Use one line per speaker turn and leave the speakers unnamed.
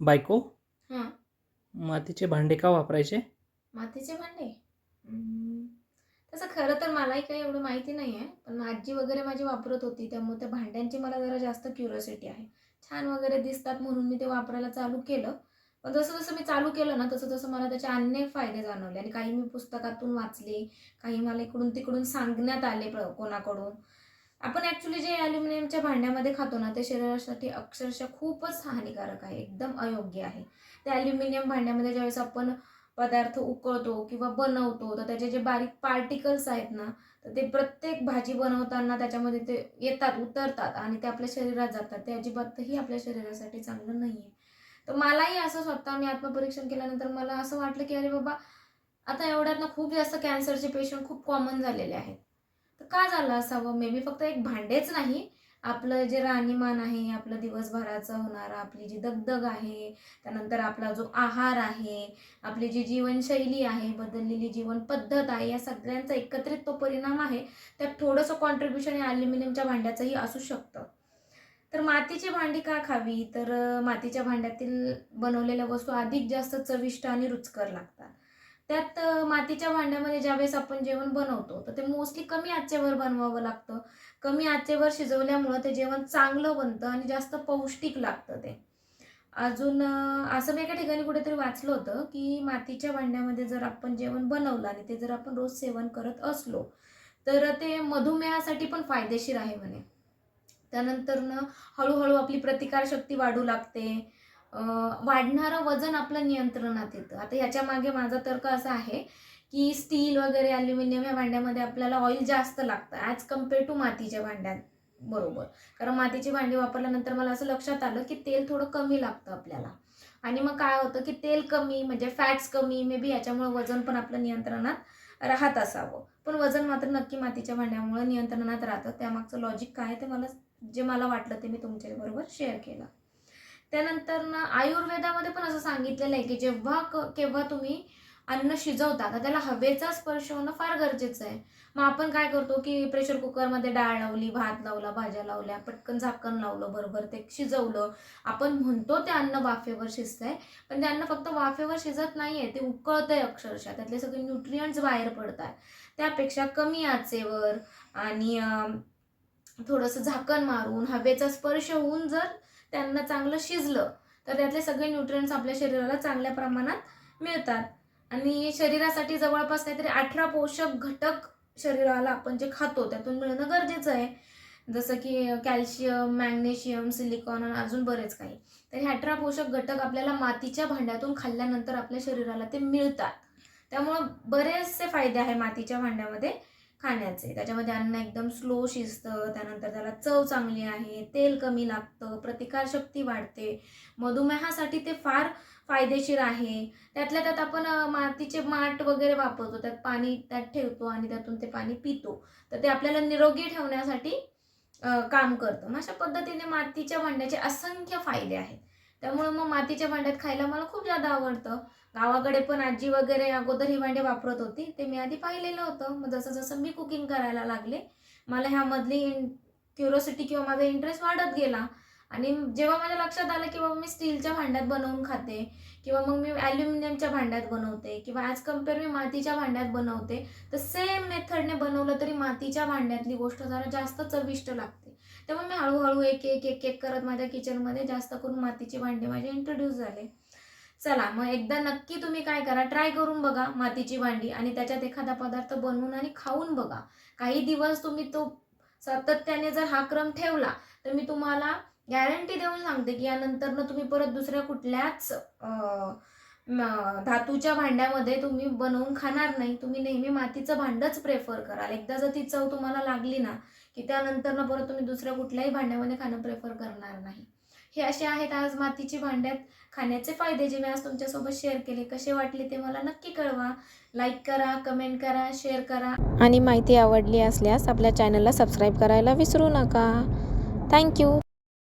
बायको?
हां.
मातीचे भांडे का वापरायचे?
मातीचे भांडे? हम्म, तसं खरं तर मलाही काही एवढं माहिती नाही आहे पण आजी वगैरे माझी वापरत होती त्यामुळे त्या भांड्यांची मला जरा जास्त क्युरियोसिटी आहे. छान वगैरे दिसतात म्हणून मी ते वापरायला चालू केलं. पण जसं जसं मी चालू केलं ना तसं तसं मला त्याचे अनेक फायदे जाणवले. आणि काही मी पुस्तकातून वाचले काही मला इकडून तिकडून सांगण्यात आले प्र कोणाकडून. आपण ॲक्च्युली जे ॲल्युमिनियमच्या भांड्यामध्ये खातो ना ते शरीरासाठी अक्षरशः खूपच हानिकारक आहे एकदम अयोग्य आहे. त्या ॲल्युमिनियम भांड्यामध्ये ज्यावेळेस आपण पदार्थ उकळतो किंवा बनवतो तर त्याचे जे बारीक पार्टिकल्स आहेत ना तर ते प्रत्येक भाजी बनवताना त्याच्यामध्ये ते येतात उतरतात आणि ते आपल्या शरीरात जातात. ते अजिबातही आपल्या शरीरासाठी चांगलं नाही आहे तर मलाही असं स्वतः मी आत्मपरीक्षण केल्यानंतर मला असं वाटलं की अरे बाबा आता एवढ्यात ना खूप जास्त कॅन्सरचे पेशंट खूप कॉमन झालेले आहेत. तर का झालं असावं? मे बी फक्त एक भांडेच नाही. आपलं जे राहणीमान आहे आपलं दिवसभराचं होणारं आपली जी दगदग आहे त्यानंतर आपला जो आहार आहे आपली जी जीवनशैली आहे बदललेली जीवन पद्धत आहे या सगळ्यांचा एकत्रित तो परिणाम आहे. त्यात थोडंसं कॉन्ट्रीब्युशन या ॲल्युमिनियमच्या भांड्याचंही असू शकतं. तर मातीची भांडी का खावी? तर मातीच्या भांड्यातील बनवलेल्या वस्तू अधिक जास्त चविष्ट आणि रुचकर लागतात. त्यात मातीच्या भांड्यामध्ये ज्यावेळेस आपण जेवण बनवतो तर ते मोस्टली कमी आचेवर बनवावं लागतं. कमी आचेवर शिजवल्यामुळं ते जेवण चांगलं बनतं आणि जास्त पौष्टिक लागतं ते. अजून असं मी एका ठिकाणी कुठेतरी वाचलं होतं की मातीच्या भांड्यामध्ये जर आपण जेवण बनवलं आणि ते जर आपण रोज सेवन करत असलो तर ते मधुमेहासाठी पण फायदेशीर आहे म्हणे. त्यानंतरनं हळूहळू आपली प्रतिकारशक्ती वाढू लागते. वाढणारं वजन आपलं नियंत्रणात येतं. आता ह्याच्या मागे माझा तर्क असा आहे की स्टील वगैरे ॲल्युमिनियम ह्या भांड्यामध्ये आपल्याला ऑइल जास्त लागतं ॲज कंपेअर टू मातीच्या भांड्यात बरोबर कारण मातीची भांडी वापरल्यानंतर मला असं लक्षात आलं की तेल थोडं कमी लागतं आपल्याला. आणि मग काय होतं की तेल कमी म्हणजे फॅट्स कमी मे बी याच्यामुळे वजन पण आपलं नियंत्रणात राहत असावं. पण वजन मात्र नक्की मातीच्या भांड्यामुळे नियंत्रणात राहतं. त्यामागचं लॉजिक काय ते मला जे मला वाटलं ते मी तुमच्याबरोबर शेअर केलं. त्यानंतर ना आयुर्वेदामध्ये पण असं सांगितलेलं आहे की जेव्हा केव्हा तुम्ही अन्न शिजवता तर त्याला हवेचा स्पर्श होणं फार गरजेचं आहे. मग आपण काय करतो की प्रेशर कुकरमध्ये डाळ लावली भात लावला भाज्या लावल्या पटकन झाकण लावलं बरोबर ते शिजवलं. आपण म्हणतो ते अन्न वाफेवर शिजतंय पण ते अन्न फक्त वाफेवर शिजत नाहीये ते उकळतंय अक्षरशः. त्यातले सगळे न्यूट्रियंट्स बाहेर पडतात. त्यापेक्षा कमी आचेवर आणि थोडंसं झाकण मारून हवेचा स्पर्श होऊन जर त्यांना चांगलं शिजलं तर त्यातले सगळे न्यूट्रियंट्स आपल्या शरीराला चांगल्या प्रमाणात मिळतात. आणि शरीरासाठी जवळपास काहीतरी अठरा पोषक घटक शरीराला आपण जे खातो त्यातून मिळणं गरजेचं आहे. जसं की कॅल्शियम मॅग्नेशियम सिलिकॉन आणि अजून बरेच काही. तर हे अठरा पोषक घटक आपल्याला मातीच्या भांड्यातून खाल्ल्यानंतर आपल्या शरीराला ते मिळतात. त्यामुळं बरेचसे फायदे आहे मातीच्या भांड्यामध्ये. खाण्याचे. त्याच्यामध्ये अन्न एकदम स्लो शिजतं त्यानंतर त्याला चव चांगली आहे तेल कमी लागतं प्रतिकारशक्ती वाढते. मधुमेहासाठी ते फार फायदेशीर आहे. त्यातल्या त्यात आपण मातीचे माठ वगैरे वापरतो त्यात पाणी त्यात ठेवतो आणि त्यातून ते पाणी पितो. तर ते आपल्याला निरोगी ठेवण्यासाठी काम करतं. अशा पद्धतीने मातीच्या भांड्याचे असंख्य फायदे आहेत. त्यामुळे मग मातीच्या भांड्यात खायला मला खूप जादा आवडतं. गावाकडे पण आजी वगैरे अगोदर ही भांडे वापरत होती. ते मी आधी पाहिलेलं होतं. मग जसं जसं मी कुकिंग करायला लागले मला ह्यामधली क्युरोसिटी किंवा माझा इंटरेस्ट वाढत गेला. आणि जेव्हा माझ्या लक्षात आलं की बाबा मी स्टीलच्या भांड्यात बनवून खाते किंवा मग मी ॲल्युमिनियमच्या भांड्यात बनवते किंवा ॲज कंपेअर मी मातीच्या भांड्यात बनवते तर सेम मेथडने बनवलं तरी मातीच्या भांड्यातली गोष्ट जरा जास्त चविष्ट लागते. त्यामुळे मी हळूहळू एक एक एक एक करत माझ्या किचनमध्ये जास्त करून मातीची भांडे माझे इंट्रोड्यूस झाले. चला मग एकदा नक्की तुम्ही काय करा ट्राय करून बघा मातीची भांडी आणि त्याच्यात एखादा पदार्थ बनवून आणि खाऊन बघा. काही दिवस तुम्ही तो सातत्याने जर हा क्रम ठेवला तर मी तुम्हाला गॅरंटी देऊन सांगते की यानंतर तुम्ही परत दुसऱ्या कुठल्याच धातूच्या भांड्यामध्ये तुम्ही बनवून खाणार नाही. तुम्ही नेहमी मातीचं भांडंच प्रेफर कराल. एकदा जर ती चव तुम्हाला लागली ना की त्यानंतर परत तुम्ही दुसऱ्या कुठल्याही भांड्यामध्ये खाणं प्रेफर करणार नाही. हे असे आहेत आज मातीची भांड्यात खाण्याचे फायदे जे मी आज तुमच्यासोबत शेअर केले. कसे वाटले ते मला नक्की कळवा. लाईक करा कमेंट करा शेअर करा.
आणि माहिती आवडली असल्यास आपल्या चॅनलला सबस्क्राईब करायला विसरू नका. थँक्यू